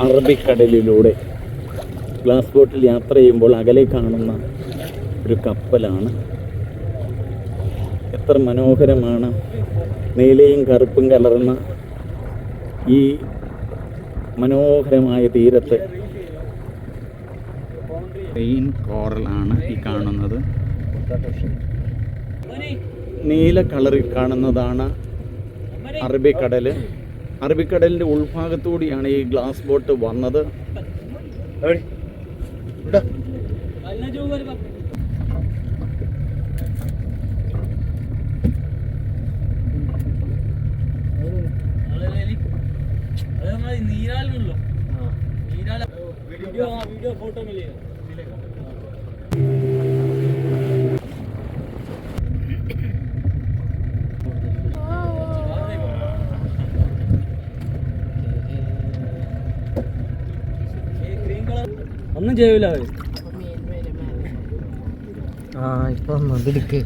അറബിക്കടലിലൂടെ glass ബോട്ടിൽ യാത്ര ചെയ്യുമ്പോൾ അകലെ കാണുന്ന ഒരു കപ്പലാണ്. എത്ര മനോഹരമാണ്. നീലയും കറുപ്പും കലർന്ന ഈ മനോഹരമായ തീരത്ത്. റെയിൻ കോറലാണ് ഈ കാണുന്നത്. നീല കളറിൽ കാണുന്നതാണ് അറബിക്കടൽ അറബിക്കടലിന്റെ ഉൾഭാഗത്തുകൂടിയാണ് ഈ ഗ്ലാസ് ബോട്ട് വന്നത്. നീരാളുണ്ടല്ലോ നീരാള വീഡിയോ വീഡിയോ फोटो ഒന്നും ചെയ്യൂല അവർ. ആ ഇപ്പൊ എടുക്ക്.